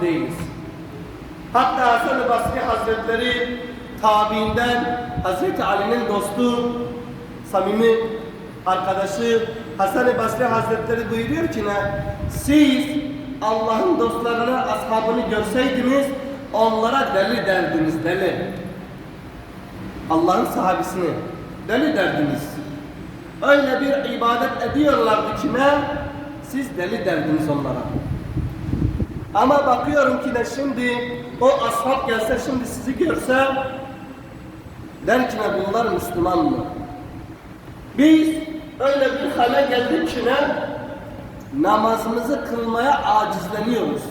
değiliz. Hatta Hasan-ı Basri Hazretleri tabiinden Hazreti Ali'nin dostu, samimi arkadaşı Hasan-ı Basri Hazretleri buyuruyor ki ne? Siz Allah'ın dostlarını, ashabını görseydiniz onlara deli derdiniz, deli. Allah'ın sahabisini deli derdiniz. Öyle bir ibadet ediyorlardı ki ne? Siz deli derdiniz onlara. Ama bakıyorum ki de şimdi o ashab gelse şimdi sizi görse der ki ne bunlar Müslüman mı? Biz öyle bir hale geldik ki ne? Namazımızı kılmaya acizleniyoruz.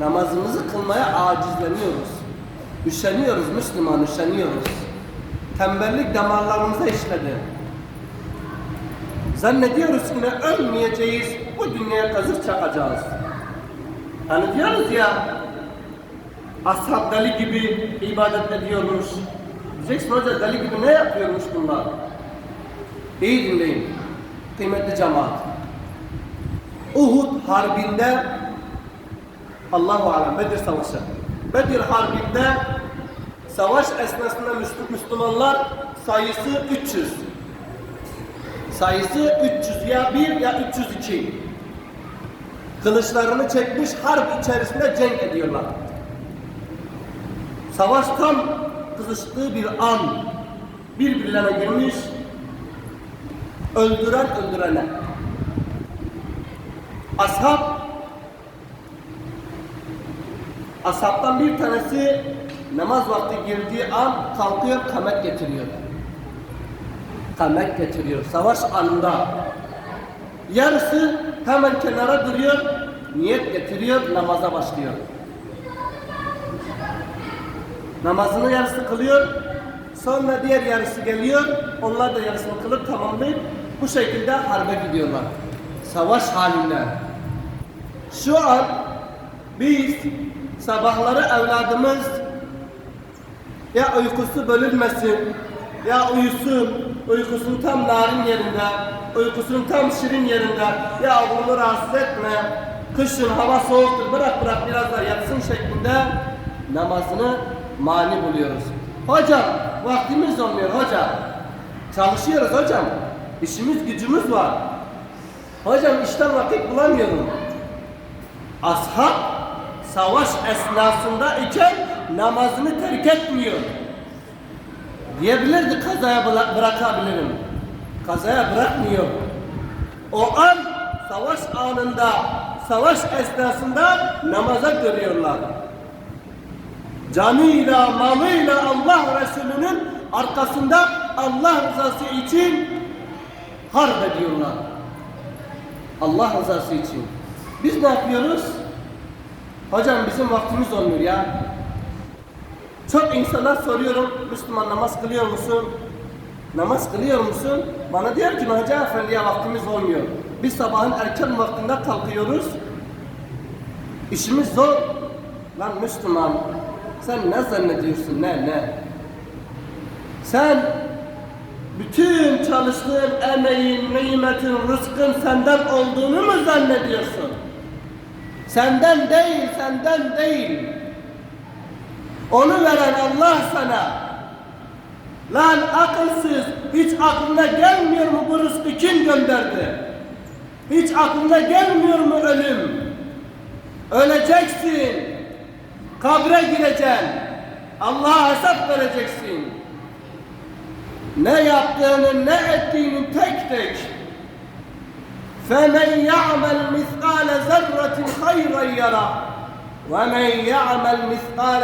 Namazımızı kılmaya acizleniyoruz. Üşeniyoruz Müslüman, üşeniyoruz. Tembellik damarlarımıza işledi. Zannediyoruz ki ne ölmeyeceğiz, bu dünyaya kazık çakacağız. Diyoruz ya, ashab deli gibi ibadet ediyormuş. Diyeceksin hoca deli gibi ne yapıyormuş bunlar? İyi dinleyin, kıymetli cemaat. Uhud harbinde Allahu alem Bedir Savaşı. Bedir harbinde savaş esnasında Müslü- Müslümanlar sayısı 300. Sayısı 300 ya 1 ya 302. Kılıçlarını çekmiş harp içerisinde cenk ediyorlar. Savaş tam kızıştığı bir an birbirlerine girmiş öldüren öldürene. Ashab Ashabtan bir tanesi namaz vakti girdiği an kalkıyor kamet getiriyor. Kamet getiriyor savaş anında. Yarısı hemen kenara duruyor, niyet getiriyor, namaza başlıyor. Namazını yarısı kılıyor, sonra diğer yarısı geliyor, onlar da yarısını kılıp tamamlayıp bu şekilde harbe gidiyorlar. Savaş halinde. Şu an biz sabahları evladımız ya uykusu bölünmesin, ya uyusun, uykusunun tam narin yerinde, uykusunun tam şirin yerinde, ya bunu rahatsız etme, kışın hava soğuktur, bırak bırak biraz daha yatsın şeklinde namazını mani buluyoruz. Hocam, vaktimiz olmuyor hocam. Çalışıyoruz hocam. İşimiz gücümüz var. Hocam işten vakit bulamıyorum. Ashab savaş esnasında iken namazını terk etmiyor. Diyebilirdi kazaya bıra- bırakabilirim. Kazaya bırakmıyor. O an savaş anında, savaş esnasında namaza görüyorlar. Canıyla, malıyla Allah Resulü'nün arkasında Allah rızası için harp ediyorlar. Allah rızası için. Biz ne yapıyoruz? Hocam bizim vaktimiz olmuyor ya. Çok insana soruyorum, Müslüman namaz kılıyor musun? Namaz kılıyor musun? Bana diyor ki Hoca Efendi'ye vaktimiz olmuyor. Biz sabahın erken vaktinde kalkıyoruz. İşimiz zor. Lan Müslüman, sen ne zannediyorsun ne ne? Sen bütün çalıştığın emeğin, nimetin, rızkın senden olduğunu mu zannediyorsun? Senden değil, senden değil. Onu veren Allah sana. Lan akılsız, hiç aklına gelmiyor mu bu rızkı kim gönderdi? Hiç aklına gelmiyor mu ölüm? Öleceksin. Kabre gireceksin. Allah'a hesap vereceksin. Ne yaptığını, ne ettiğini tek tek. فَمَنْ يَعْمَلْ مِثْقَالَ ذَرَّةٍ خَيْرًا يَرَهُ وَمَنْ يَعْمَلْ مِثْقَالَ